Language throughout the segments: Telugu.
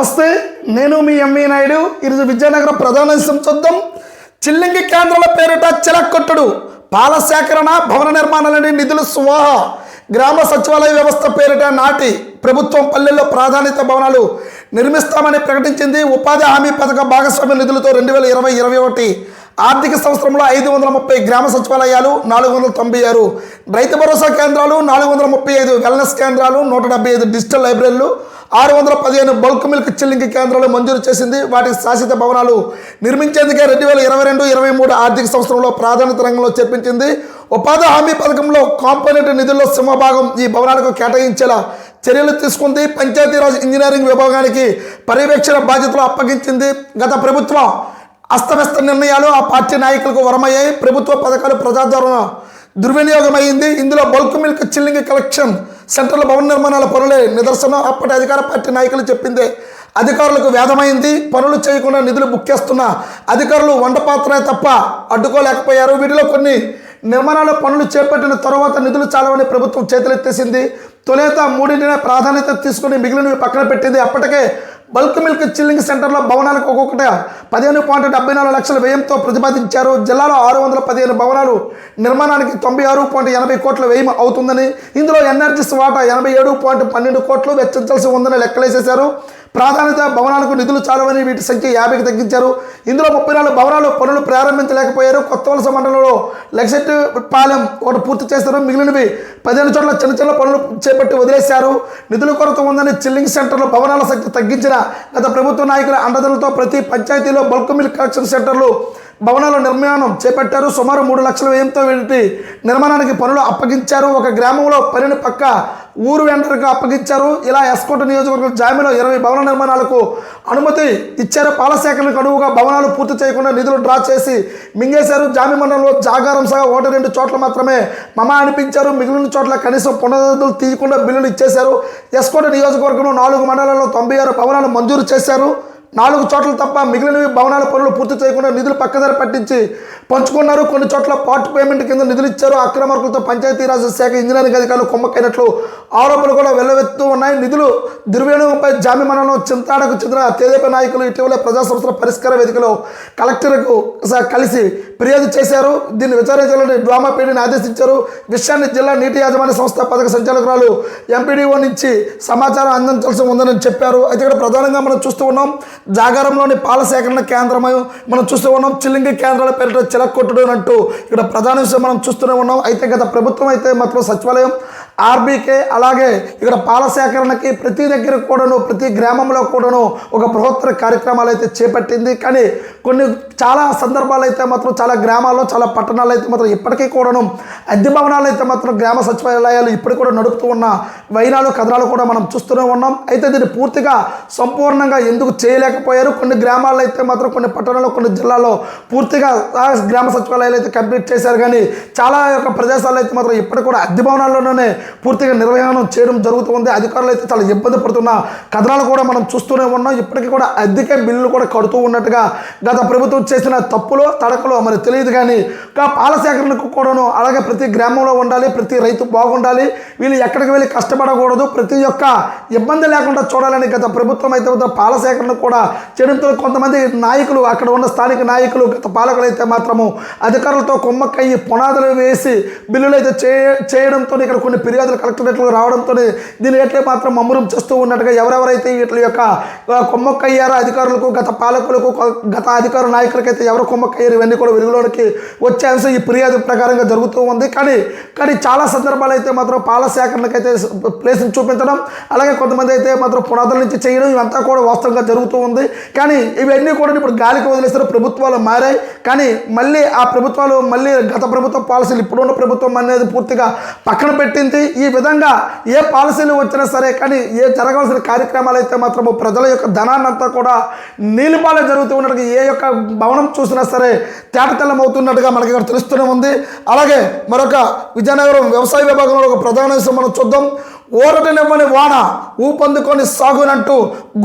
నమస్తే నేను మీ ఎంవి నాయుడు. ఈరోజు విజయనగరం ప్రధాన విషయం చూద్దాం. చిల్లింగి కేంద్రాల పేరిట చిలక్కొట్టుడు. పాల సేకరణ భవన నిర్మాణాలని నిధులు స్వాహ. గ్రామ సచివాలయ వ్యవస్థ పేరిట నాటి ప్రభుత్వం పల్లెల్లో ప్రాధాన్యత భవనాలు నిర్మిస్తామని ప్రకటించింది. ఉపాధి హామీ పథక భాగస్వామ్య నిధులతో రెండు వేల ఇరవై ఇరవై ఒకటి ఆర్థిక సంవత్సరంలో ఐదు వందల ముప్పై గ్రామ సచివాలయాలు నాలుగు వందల తొంభై ఆరు రైతు భరోసా కేంద్రాలు నాలుగు వందల ముప్పై ఐదు వెల్నెస్ కేంద్రాలు నూట డెబ్బై ఐదు డిజిటల్ లైబ్రరీలు ఆరు వందల పదిహేను బల్క్ మిల్క్ చిల్లింగి కేంద్రాలు మంజూరు చేసింది. వాటి శాశ్వత భవనాలు నిర్మించేందుకే రెండు వేల ఇరవై రెండు ఇరవై మూడు ఆర్థిక సంవత్సరంలో ప్రాధాన్యత రంగంలో చేర్పించింది. ఉపాధి హామీ పథకంలో కాంపోనెంట్ నిధుల్లో సింహభాగం ఈ భవనాలకు కేటాయించేలా చర్యలు తీసుకుంది. పంచాయతీరాజ్ ఇంజనీరింగ్ విభాగానికి పర్యవేక్షణ బాధ్యతలు అప్పగించింది. గత ప్రభుత్వం అస్తవ్యస్త నిర్ణయాలు ఆ పార్టీ నాయకులకు వరమయ్యాయి. ప్రభుత్వ పథకాలు ప్రజాదరణ దుర్వినియోగమైంది. ఇందులో bulk milk chilling collection central భవన నిర్మాణాల పనులే నిదర్శనం. అప్పటి అధికార పార్టీ నాయకులు చెప్పింది అధికారులకు వేదమైంది పనులు చేయకుండా నిధులు బుక్ చేస్తున్న అధికారులు వంట పాత్రే తప్ప అడ్డుకోలేకపోయారు. వీటిలో కొన్ని నిర్మాణాల పనులు చేపట్టిన తర్వాత నిధులు చాలవని ప్రభుత్వం చేతులెత్తేసింది. తొలేత మూడింటినే ప్రాధాన్యత తీసుకుని మిగిలినవి పక్కన పెట్టింది. అప్పటికే బల్క్ మిల్క్ చిల్లింగ్ సెంటర్లో భవనాలకు ఒక్కొక్కటి పదిహేను పాయింట్ డెబ్బై నాలుగు లక్షల వ్యయంతో ప్రతిపాదించారు. జిల్లాలో ఆరు వందల పదిహేను భవనాలు నిర్మాణానికి తొంభై ఆరు పాయింట్ ఎనభై కోట్ల వ్యయం అవుతుందని ఇందులో ఎన్ఆర్జీస్ వాటా ఎనభై ఏడు పాయింట్ పన్నెండు కోట్లు వెచ్చించాల్సి ఉందని లెక్కలేసేశారు. ప్రాధాన్యత భవనాలకు నిధులు చాలవని వీటి సంఖ్య యాభైకి తగ్గించారు. ఇందులో ముప్పై నాలుగు భవనాలు పనులు ప్రారంభించలేకపోయారు. కొత్త వలస మండలంలో లెక్సెట్ పాలెం ఒకటి పూర్తి చేస్తారు మిగిలినవి పదిహేను చోట్ల చిన్న చిన్న పనులు చేపట్టి వదిలేశారు. నిధుల కొరత ఉందని చిల్లింగ్ సెంటర్లో భవనాల సంఖ్య తగ్గించిన గత ప్రభుత్వ నాయకుల అండదండలతో ప్రతి పంచాయతీలో బల్క్ మిల్క్ కలెక్షన్ సెంటర్లు భవనాల నిర్మాణం చేపట్టారు. సుమారు మూడు లక్షల వ్యయంతో వీటి నిర్మాణానికి పనులు అప్పగించారు. ఒక గ్రామంలో పనిని పక్క ఊరు వెంటర్కు అప్పగించారు. ఇలా ఎస్కోట నియోజకవర్గం జామీలో ఇరవై భవన నిర్మాణాలకు అనుమతి ఇచ్చారు. పాల అనువుగా భవనాలు పూర్తి చేయకుండా నిధులు డ్రా చేసి మింగేశారు. జామి మండలంలో జాగారం సహా ఒకటి రెండు చోట్ల మాత్రమే మమ అనిపించారు. మిగిలిన చోట్ల కనీసం పునరుద్ధులు తీయకుండా బిల్లులు ఇచ్చేశారు. ఎస్కోట నియోజకవర్గంలో నాలుగు మండలాల్లో తొంభై ఆరు భవనాలు మంజూరు చేశారు. నాలుగు చోట్ల తప్ప మిగిలినవి భవనాల పనులు పూర్తి చేయకుండా నిధులు పక్కదారి పట్టించి పంచుకున్నారు. కొన్ని చోట్ల పార్ట్ పేమెంట్ కింద నిధులు ఇచ్చారు. అక్రమార్కులతో పంచాయతీరాజ్ శాఖ ఇంజనీరింగ్ అధికారులు కుమ్మక్కైనట్లు ఆరోపణలు కూడా వెల్లవెత్తూ ఉన్నాయి. నిధులు దుర్వినియోగంపై జామి చింతాడకు చెందిన తెదేపా నాయకులు ఇటీవల ప్రజా సంస్థల పరిష్కార వేదికలో కలెక్టర్కు కలిసి ఫిర్యాదు చేశారు. దీన్ని విచారించాలని డ్రామా పీడిని ఆదేశించారు. విషయాన్ని జిల్లా నీటి యాజమాన్య సంస్థ పథక సంచాలకురాలు ఎంపీడీఓ నుంచి సమాచారం అందించాల్సి ఉందని చెప్పారు. అయితే ఇక్కడ ప్రధానంగా మనం చూస్తూ ఉన్నాం. జాగారంలోని పాల సేకరణ కేంద్రం మనం చూస్తూ ఉన్నాం. చిల్లింగి కేంద్రాల పేరిట చిలక్కొట్టుడు అంటూ ఇక్కడ ప్రధాన విషయం మనం చూస్తూనే ఉన్నాం. అయితే గత ప్రభుత్వం అయితే మాత్రం సచివాలయం ఆర్బీకే అలాగే ఇక్కడ పాల సేకరణకి ప్రతి దగ్గర కూడాను ప్రతి గ్రామంలో కూడాను ఒక బృహత్తర కార్యక్రమాలు అయితే చేపట్టింది. కానీ కొన్ని చాలా సందర్భాలు అయితే మాత్రం చాలా గ్రామాల్లో చాలా పట్టణాలు అయితే మాత్రం ఇప్పటికీ కూడాను అద్దె భవనాలు అయితే మాత్రం గ్రామ సచివాలయాలు ఇప్పుడు కూడా నడుపుతూ ఉన్న వైనాలు కథనాలు కూడా మనం చూస్తూనే ఉన్నాం. అయితే దీన్ని పూర్తిగా సంపూర్ణంగా ఎందుకు చేయలేకపోయారు? కొన్ని గ్రామాల్లో అయితే మాత్రం కొన్ని పట్టణాల్లో కొన్ని జిల్లాల్లో పూర్తిగా గ్రామ సచివాలయాలు అయితే కంప్లీట్ చేశారు. కానీ చాలా యొక్క ప్రదేశాల్లో అయితే మాత్రం ఇప్పటికి కూడా అద్దె భవనాల్లోనే పూర్తిగా నిర్వహణ చేయడం జరుగుతుంది. అధికారులు అయితే చాలా ఇబ్బంది పడుతున్న. కథనాలు కూడా మనం చూస్తూనే ఉన్నాం. ఇప్పటికీ కూడా అద్దెకే బిల్లులు కూడా కడుతూ ఉన్నట్టుగా గత ప్రభుత్వం చేసిన తప్పులు తడకలు మరి తెలియదు కానీ ఇంకా పాల సేకరణకు కూడాను అలాగే ప్రతి గ్రామంలో ఉండాలి ప్రతి రైతు బాగుండాలి. వీళ్ళు ఎక్కడికి వెళ్ళి కష్టపడకూడదు. ప్రతి ఒక్క ఇబ్బంది లేకుండా చూడాలని గత ప్రభుత్వం అయితే పాల సేకరణ కూడా చేయడంతో కొంతమంది నాయకులు అక్కడ ఉన్న స్థానిక నాయకులు గత పాలకులు అయితే మాత్రము అధికారులతో కొమ్మక్కయ్యి పునాదులు వేసి బిల్లులు అయితే చేయడంతో ఇక్కడ కొన్ని ఫిర్యాదులు కలెక్టరేట్లు రావడంతో దీని ఎట్లే మాత్రం మమ్మురం చేస్తూ ఉన్నట్టుగా ఎవరెవరైతే వీటి యొక్క కొమ్మక్కయ్యారో అధికారులకు గత పాలకులకు గత అధికార నాయకులకైతే ఎవరు కొమ్మక్కయ్యారు ఇవన్నీ కూడా వెలుగులోనికి వచ్చే అంశం ఈ ఫిర్యాదు ప్రకారంగా జరుగుతూ ఉంది. కానీ కానీ చాలా సందర్భాలు అయితే మాత్రం పాల సేకరణకైతే ప్లేస్ని చూపించడం అలాగే కొంతమంది అయితే మాత్రం పునాదుల నుంచి చేయడం ఇవంతా కూడా వాస్తవంగా జరుగుతూ ఉంది. కానీ ఇవన్నీ కూడా ఇప్పుడు గాలికి వదిలేస్తారు ప్రభుత్వాలు మారాయి. కానీ మళ్ళీ ఆ ప్రభుత్వాలు మళ్ళీ గత ప్రభుత్వ పాలసీలు ఇప్పుడున్న ప్రభుత్వం అనేది పూర్తిగా పక్కన పెట్టింది. ఈ విధంగా ఏ పాలసీలు వచ్చినా సరే కానీ ఏ జరగాల్సిన కార్యక్రమాలు అయితే మాత్రం ప్రజల యొక్క ధనాన్నంతా కూడా నీలిపాలే జరుగుతూ ఉన్నట్టుగా ఏ యొక్క భవనం చూసినా సరే తేటతెల్లం అవుతున్నట్టుగా మనకి ఇక్కడ తెలుస్తూనే ఉంది. అలాగే మరొక విజయనగరం వ్యవసాయ విభాగంలో ఒక ప్రధాన విషయం మనం చూద్దాం. ఊరటనివ్వని వాన ఊపందుకొని సాగునంటూ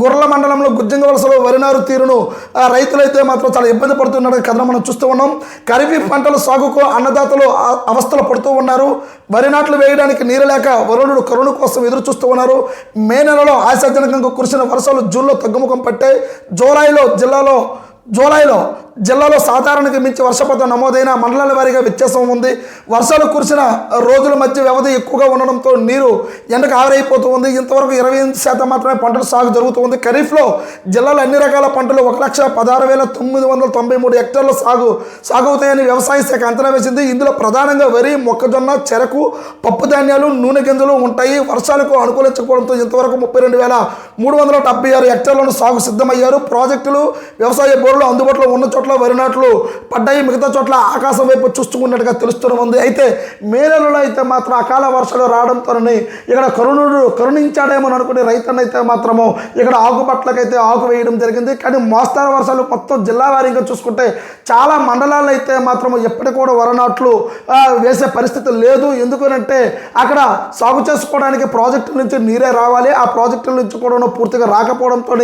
గుర్ల మండలంలో గుజ్జంగ వలసలో వరినారు తీరును ఆ రైతులైతే మాత్రం చాలా ఇబ్బంది పడుతున్నారు కథను మనం చూస్తూ ఉన్నాం. ఖరీఫ్ పంటల సాగుకు అన్నదాతలు అవస్థలు పడుతూ ఉన్నారు. వరి నాట్లు వేయడానికి నీరు లేక వరుణుడు కరుణ కోసం ఎదురు చూస్తూ ఉన్నారు. మే నెలలో ఆశాజనకంగా కురిసిన వర్షాలు జూన్లో తగ్గుముఖం పట్టాయి. జూలైలో జిల్లాలో జూలైలో జిల్లాలో సాధారణకు మించి వర్షపాతం నమోదైన మండలాల వారీగా వ్యత్యాసం ఉంది. వర్షాలు కురిసిన రోజుల మధ్య వ్యవధి ఎక్కువగా ఉండడంతో నీరు ఎండకు ఆవిరైపోతూ ఉంది. ఇంతవరకు ఇరవై ఎనిమిది శాతం మాత్రమే పంటల సాగు జరుగుతూ ఉంది. ఖరీఫ్లో జిల్లాలో అన్ని రకాల పంటలు ఒక లక్ష పదహారు వేల తొమ్మిది వందల తొంభై మూడు హెక్టార్ల సాగు సాగు అవుతాయని వ్యవసాయ శాఖ అంచనా వేసింది. ఇందులో ప్రధానంగా వరి మొక్కజొన్న చెరకు పప్పు ధాన్యాలు నూనె గింజలు ఉంటాయి. వర్షాలకు అనుకూలించకపోవడంతో ఇంతవరకు ముప్పై రెండు వేల మూడు వందల డెబ్బై ఆరు హెక్టార్లను సాగు సిద్ధమయ్యారు. ప్రాజెక్టులు వ్యవసాయ బోర్డులు అందుబాటులో ఉన్న చోట్ల వరి నాట్లు పడ్డాయి మిగతా చోట్ల ఆకాశం వైపు చూస్తున్నట్టుగా తెలుస్తూనే ఉంది. అయితే మే నెలలో అయితే మాత్రం అకాల వర్షాలు రావడంతోనే ఇక్కడ కరుణుడు కరుణించాడేమో అనుకునే రైతన్నైతే మాత్రము ఇక్కడ ఆకుపట్లకైతే ఆకు వేయడం జరిగింది. కానీ మోస్తారు వర్షాలు మొత్తం జిల్లా వారీగా చూసుకుంటే చాలా మండలాలు అయితే మాత్రం ఎప్పటికి కూడా వరనాట్లు వేసే పరిస్థితి లేదు. ఎందుకనంటే అక్కడ సాగు చేసుకోవడానికి ప్రాజెక్టు నుంచి నీరే రావాలి. ఆ ప్రాజెక్టుల నుంచి కూడా పూర్తిగా రాకపోవడంతో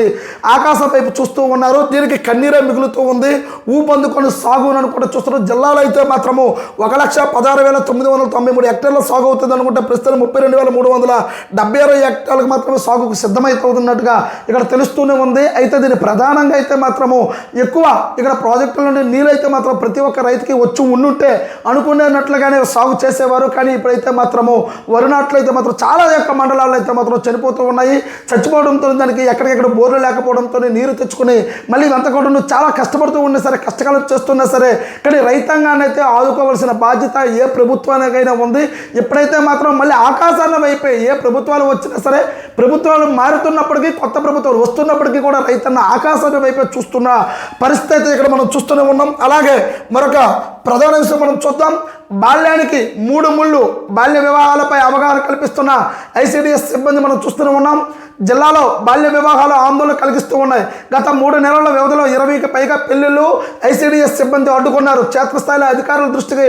ఆకాశం వైపు చూస్తూ ఉన్నారు. దీనికి కన్నీరే మిగులుతూ ఉంది. ఊపందుకొని సాగు అని కూడా చూస్తున్నారు జిల్లాలో అయితే మాత్రము ఒక లక్ష పదహారు వేల తొమ్మిది వందల తొంభై మూడు హెక్టార్ల సాగు అవుతుంది అనుకుంటే ప్రస్తుతం ముప్పై రెండు వేల మూడు వందల డెబ్బై ఆరు హెక్టార్లకు మాత్రమే సాగుకు సిద్ధమైపోతున్నట్టుగా ఇక్కడ తెలుస్తూనే ఉంది. అయితే దీని ప్రధానంగా అయితే మాత్రము ఎక్కువ ఇక్కడ ప్రాజెక్టుల నుండి నీళ్ళు అయితే మాత్రం ప్రతి ఒక్క రైతుకి వచ్చి ఉండుంటే అనుకునేనట్లుగానే సాగు చేసేవారు. కానీ ఇప్పుడైతే మాత్రము వరి నాట్లు అయితే మాత్రం చాలా యొక్క మండలాల్లో అయితే మాత్రం చనిపోతూ ఉన్నాయి. చచ్చిపోవడంతో దానికి ఎక్కడికెక్కడ బోర్లు లేకపోవడంతో నీరు తెచ్చుకుని మళ్ళీ ఇదంతా కూడా చాలా కష్టపడుతూ ఉన్నా సరే కష్టకాలం చేస్తున్నా సరే కానీ రైతాంగాన్ని అయితే ఆదుకోవాల్సిన బాధ్యత ఏ ప్రభుత్వానికైనా ఉంది. ఎప్పుడైతే మాత్రం మళ్ళీ ఆకాశాన్ని వైపే ఏ ప్రభుత్వాలు వచ్చినా సరే ప్రభుత్వాలు మారుతున్నప్పటికీ కొత్త ప్రభుత్వాలు వస్తున్నప్పటికీ కూడా రైతన్న ఆకాశాన్ని వైపే చూస్తున్న పరిస్థితి అయితే ఇక్కడ మనం చూస్తూనే ఉన్నాం. అలాగే మరొక ప్రధాన విషయం మనం చూద్దాం. బాల్యానికి మూడు ముళ్ళు బాల్య వివాహాలపై అవగాహన కల్పిస్తున్న ఐసీడీఎస్ సిబ్బంది మనం చూస్తూనే ఉన్నాం. జిల్లాలో బాల్య వివాహాలు ఆందోళన కలిగిస్తూ ఉన్నాయి. గత మూడు నెలల వ్యవధిలో ఇరవైకి పైగా పెళ్ళిళ్ళు ఐసీడీఎస్ సిబ్బంది అడ్డుకున్నారు. క్షేత్రస్థాయిలో అధికారుల దృష్టికి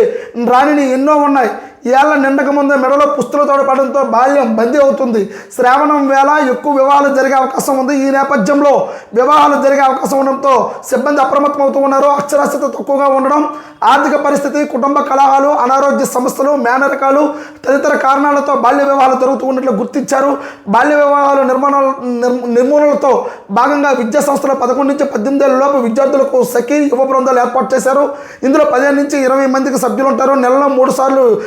రానిని ఎన్నో ఉన్నాయి. ఏళ్ళ నిండక ముందే మెడలో పుస్తులతో పడడంతో బాల్యం బందీ అవుతుంది. శ్రావణం వేళ ఎక్కువ వివాహాలు జరిగే అవకాశం ఉంది. ఈ నేపథ్యంలో వివాహాలు జరిగే అవకాశం ఉండడంతో సిబ్బంది అప్రమత్తం అవుతూ ఉన్నారు అక్షరాస్యత తక్కువగా ఉండడం ఆర్థిక పరిస్థితి కుటుంబ కలహాలు అనారోగ్య సమస్యలు మేనరకాలు తదితర కారణాలతో బాల్య వివాహాలు జరుగుతూ ఉన్నట్లు గుర్తించారు. బాల్య వివాహాలు నిర్మాణ నిర్- నిర్మూలనతో భాగంగా విద్యా సంస్థల పదకొండు నుంచి పద్దెనిమిది లోపు విద్యార్థులకు సఖీ యువ బృందాలు ఏర్పాటు చేశారు. ఇందులో పదిహేను నుంచి ఇరవై మందికి సభ్యులు ఉంటారు. నెలలో మూడు సార్లు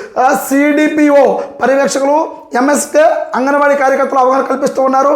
సిడిపిఓ పర్యవేక్షకులు ఎంఎస్కే అంగన్వాడీ కార్యకర్తలు అవగాహన కల్పిస్తూ ఉన్నారు.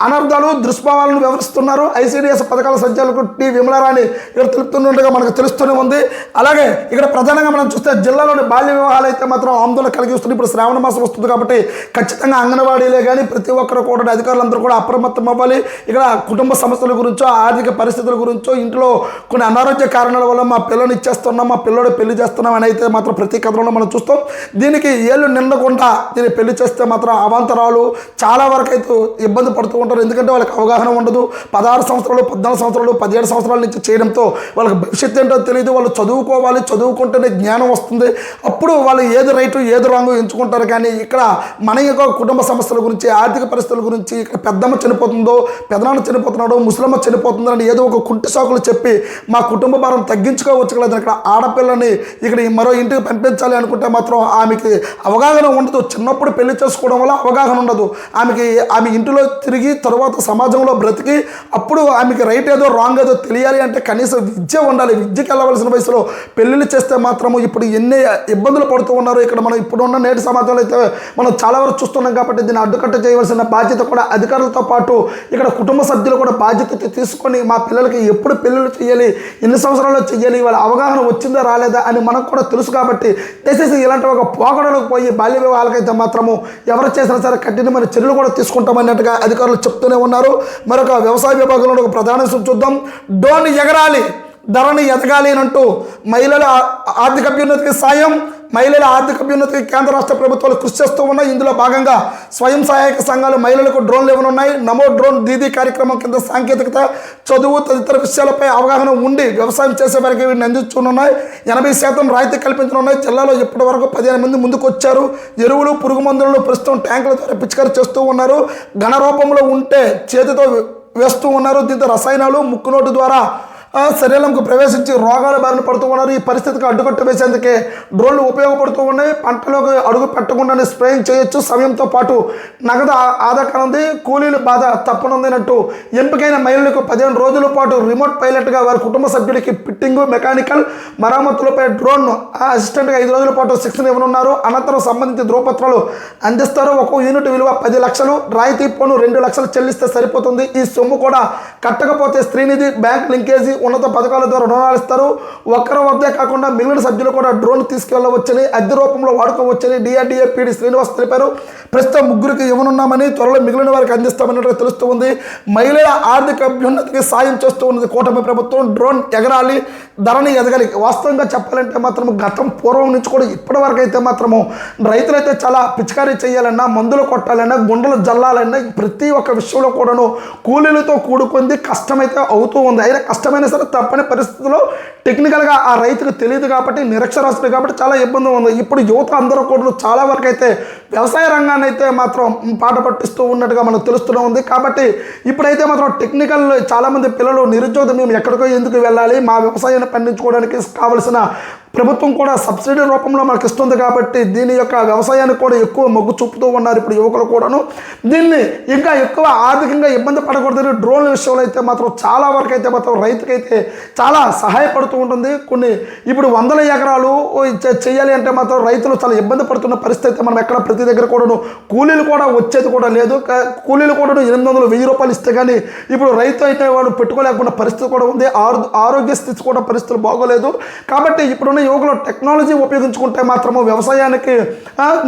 అనర్థాలు దుష్భావాలను వివరిస్తున్నారు. ఐసీడీఎస్ పథకాల సంచాలకు టి. విమలారాణి ఇక్కడ తెలుపుతుండగా మనకు తెలుస్తూనే ఉంది. అలాగే ఇక్కడ ప్రధానంగా మనం చూస్తే జిల్లాలోని బాల్య వివాహాలు అయితే మాత్రం ఆందోళన కలిగిస్తుంది ఇప్పుడు శ్రావణ మాసం వస్తుంది కాబట్టి ఖచ్చితంగా అంగన్వాడీలే కానీ ప్రతి ఒక్కరు కూడా అధికారులందరూ కూడా అప్రమత్తం అవ్వాలి. ఇక్కడ కుటుంబ సమస్యల గురించో ఆర్థిక పరిస్థితుల గురించో ఇంట్లో కొన్ని అనారోగ్య కారణాల వల్ల మా పిల్లని ఇచ్చేస్తున్నాం మా పిల్లడు పెళ్ళి చేస్తున్నాం అని అయితే మాత్రం ప్రతి కథలో మనం చూస్తాం. దీనికి ఏళ్ళు నిండకుండా దీన్ని పెళ్ళి చేస్తే మాత్రం అవాంతరాలు చాలా వరకు అయితే ఇబ్బంది పడుతూ ఉంటారు. ఎందుకంటే వాళ్ళకి అవగాహన ఉండదు. పదహారు సంవత్సరాలు పద్నాలుగు సంవత్సరాలు పదిహేడు సంవత్సరాల నుంచి చేయడంతో వాళ్ళకి భవిష్యత్తు ఏంటో తెలియదు వాళ్ళు చదువుకోవాలి. చదువుకుంటేనే జ్ఞానం వస్తుంది. అప్పుడు వాళ్ళు ఏది రైటు ఏది రాంగు ఎంచుకుంటారు. కానీ ఇక్కడ మన యొక్క కుటుంబ సమస్యల గురించి ఆర్థిక పరిస్థితుల గురించి ఇక్కడ పెద్దమ్మ చనిపోతుందో పెదనాన్న చనిపోతున్నాడో ముసలమ్మ చనిపోతుందో అని ఏదో ఒక కుంటి సాకులు చెప్పి మా కుటుంబ భారం తగ్గించుకోవచ్చు కదా. ఇక్కడ ఆడపిల్లని ఇక్కడ మరో ఇంటికి పంపించాలి అనుకుంటే మాత్రం ఆమెకి అవగాహన ఉండదు. చిన్నప్పుడు పెళ్ళి చేసుకోవడం వల్ల అవగాహన ఉండదు. ఆమెకి ఆమె ఇంటిలో తిరిగి తర్వాత సమాజంలో బ్రతికి అప్పుడు ఆమెకి రైట్ ఏదో రాంగ్ ఏదో తెలియాలి అంటే కనీసం విద్య ఉండాలి. విద్యకి వెళ్ళవలసిన వయసులో పెళ్ళిళ్ళు చేస్తే మాత్రము ఇప్పుడు ఎన్ని ఇబ్బందులు పడుతూ ఉన్నారు. ఇక్కడ మనం ఇప్పుడున్న నేటి సమాజంలో అయితే మనం చాలా వరకు చూస్తున్నాం కాబట్టి దీన్ని అడ్డుకట్ట చేయవలసిన బాధ్యత కూడా అధికారులతో పాటు ఇక్కడ కుటుంబ సభ్యులు కూడా బాధ్యత తీసుకొని మా పిల్లలకి ఎప్పుడు పెళ్ళిళ్ళు చేయాలి ఎన్ని సంవత్సరాల్లో చేయాలి వాళ్ళ అవగాహన వచ్చిందా రాలేదా అని మనకు కూడా తెలుసు కాబట్టి దయచేసి ఇలాంటి ఒక పోకడలకు పోయి బాల్య వివాహాలకైతే మాత్రము ఎవరు చేసినా సరే కఠినమైన చర్యలు కూడా తీసుకుంటామన్నట్టుగా అధికారులు చెప్తూనే ఉన్నారు. మరొక వ్యవసాయ విభాగంలో ఒక ప్రధాన చూద్దాం. డోన్ ఎగరాలి. ధరని ఎదగాలి అని అంటూ మహిళల ఆర్థిక అభ్యున్నతికి సాయం మహిళల ఆర్థిక అభ్యున్నతికి కేంద్ర రాష్ట్ర ప్రభుత్వాలు కృషి చేస్తూ ఉన్నాయి. ఇందులో భాగంగా స్వయం సహాయక సంఘాలు మహిళలకు డ్రోన్లు ఇవ్వనున్నాయి. నమో డ్రోన్ దీదీ కార్యక్రమం కింద సాంకేతికత చదువు తదితర విషయాలపై అవగాహన ఉండి వ్యవసాయం చేసే వారికి వీటిని అందించనున్నాయి. ఎనభై శాతం రాయితీ కల్పించనున్నాయి. జిల్లాలో ఇప్పటి వరకు పదిహేను మంది ముందుకు వచ్చారు. ఎరువులు పురుగు మందులను ప్రస్తుతం ట్యాంకుల ద్వారా పిచికారి చేస్తూ ఉన్నారు. ఘన రూపంలో ఉంటే చేతితో వేస్తూ ఉన్నారు. దీంతో రసాయనాలు ముక్కు నోటు ద్వారా ఆ, శరీరంకు ప్రవేశించి రోగాల బారిన పడుతూ ఉన్నారు. ఈ పరిస్థితికి అడ్డుకట్ట వేసేందుకే డ్రోన్లు ఉపయోగపడుతూ ఉన్నాయి. పంటలోకి అడుగు పెట్టకుండానే స్ప్రేయింగ్ చేయొచ్చు. సమయంతో పాటు నగదు ఆ- ఆదా కానుంది కూలీల బాధ తప్పనుందినట్టు ఎంపికైన మహిళలకు పదిహేను రోజుల పాటు రిమోట్ పైలట్గా వారి కుటుంబ సభ్యుడికి ఫిట్టింగ్ మెకానికల్ మరామతులపై డ్రోన్ అసిస్టెంట్గా ఐదు రోజుల పాటు శిక్షణ ఇవ్వనున్నారు. అనంతరం సంబంధిత ధ్రువపత్రాలు అందిస్తారు. ఒక్కో యూనిట్ విలువ పది లక్షలు. రాయితీ పన్ను రెండు లక్షలు చెల్లిస్తే సరిపోతుంది. ఈ సొమ్ము కూడా కట్టకపోతే స్త్రీనిధి బ్యాంక్ లింకేజీ ఉన్నత పథకాల ద్వారా రుణాలు ఇస్తారు. ఒక్కరి వద్దే కాకుండా మిగిలిన సభ్యులు కూడా డ్రోన్ తీసుకెళ్ళవచ్చని అద్దె రూపంలో వాడుకోవచ్చని డిఆర్డీఏ పీడి శ్రీనివాస్ తెలిపారు. ప్రస్తుతం ముగ్గురికి ఇవ్వనున్నామని త్వరలో మిగిలిన వారికి అందిస్తామన్నట్టు తెలుస్తుంది మహిళల ఆర్థిక అభ్యున్నతికి సాయం చేస్తూ ఉన్నది కూటమి ప్రభుత్వం. డ్రోన్ ఎగరాలి ధరని ఎదగాలి. వాస్తవంగా చెప్పాలంటే మాత్రం గతం పూర్వం నుంచి కూడా ఇప్పటి వరకు అయితే మాత్రము రైతులైతే చాలా పిచికారీ చేయాలన్నా మందులు కొట్టాలన్నా గుండెలు జల్లాలన్నా ప్రతి ఒక్క విషయంలో కూడాను కూలీలతో కూడుకుంది కష్టమైతే అవుతూ ఉంది. అయినా కష్టమైన చేశారు తప్పని పరిస్థితుల్లో టెక్నికల్గా ఆ రైతుకు తెలియదు కాబట్టి నిరక్షరాస్తుడు కాబట్టి చాలా ఇబ్బంది ఉంది. ఇప్పుడు యువత అందరూ కూడా చాలా వరకు అయితే వ్యవసాయ రంగాన్ని అయితే మాత్రం పాట పట్టిస్తూ ఉన్నట్టుగా మనకు తెలుస్తూనే ఉంది. కాబట్టి ఇప్పుడైతే మాత్రం టెక్నికల్ చాలామంది పిల్లలు నిరుద్యోగం మేము ఎక్కడికో ఎందుకు వెళ్ళాలి? మా వ్యవసాయాన్ని పండించుకోవడానికి కావలసిన ప్రభుత్వం కూడా సబ్సిడీ రూపంలో మనకి ఇస్తుంది కాబట్టి దీని యొక్క వ్యవసాయానికి కూడా ఎక్కువ మొగ్గు చూపుతూ ఉన్నారు ఇప్పుడు యువకులు కూడాను. దీన్ని ఇంకా ఎక్కువ ఆర్థికంగా ఇబ్బంది పడకూడదని డ్రోన్ విషయంలో అయితే మాత్రం చాలా వరకు అయితే మాత్రం రైతుకైతే చాలా సహాయపడుతూ ఉంటుంది. కొన్ని ఇప్పుడు వందల ఎకరాలు చే- చేయాలి అంటే మాత్రం రైతులు చాలా ఇబ్బంది పడుతున్న పరిస్థితి అయితే మనం ఎక్కడ ప్రతి దగ్గర కూడాను కూలీలు కూడా వచ్చేది కూడా లేదు. కూలీలు కూడాను ఎనిమిది వందలు వెయ్యి రూపాయలు ఇస్తే కానీ ఇప్పుడు రైతు అయితే వాడు పెట్టుకోలేకుండా పరిస్థితి కూడా ఉంది. ఆరోగ్య స్థితి కూడా పరిస్థితులు బాగోలేదు. కాబట్టి ఇప్పుడున్న యువకులు టెక్నాలజీ ఉపయోగించుకుంటే మాత్రము వ్యవసాయానికి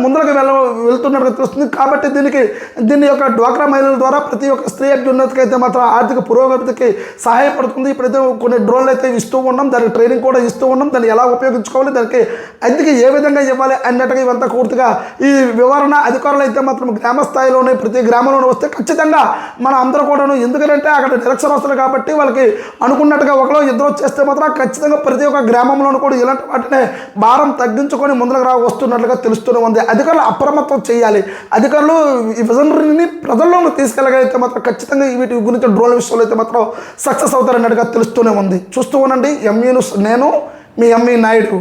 ముందరకు వెళ్ళ వెళ్తున్నట్టుగా తెలుస్తుంది. కాబట్టి దీనికి దీని యొక్క డ్వాక్రా మహిళల ద్వారా ప్రతి ఒక్క స్త్రీ అభ్యున్నతికి అయితే మాత్రం ఆర్థిక పురోగతికి సహాయపడుతుంది. ఇప్పుడైతే కొన్ని డ్రోన్లు అయితే ఇస్తూ ఉన్నాం. దానికి ట్రైనింగ్ కూడా ఇస్తూ ఉన్నాం. దాన్ని ఎలా ఉపయోగించుకోవాలి? దానికి అద్దెకి ఏ విధంగా ఇవ్వాలి? అన్నట్టుగా ఇవంతా పూర్తిగా ఈ వివరణ అధికారులు అయితే మాత్రం గ్రామ స్థాయిలోనే ప్రతి గ్రామంలోనే వస్తే ఖచ్చితంగా మన అందరూ కూడాను ఎందుకంటే అక్కడ నిరక్షరాస్తులు కాబట్టి వాళ్ళకి అనుకున్నట్టుగా ఒకలో ఇద్దరు చేస్తే మాత్రం ఖచ్చితంగా ప్రతి ఒక్క గ్రామంలోనూ కూడా ఇలాంటి వాటినే భారం తగ్గించుకొని ముందుకు రా వస్తున్నట్లుగా తెలుస్తూనే ఉంది. అధికారులు అప్రమత్తం చేయాలి. అధికారులు ఈ విజనరీని ప్రజల్లోనూ తీసుకెళ్ళగలిగితే మాత్రం ఖచ్చితంగా వీటి గురించి డ్రోన్ విషయంలో అయితే మాత్రం సక్సెస్ అవుతారన్నట్టుగా తెలుస్తూనే ఉంది. చూస్తూ ఉండండి. ఎంఈ నేను మీ ఎంఈ నాయుడు.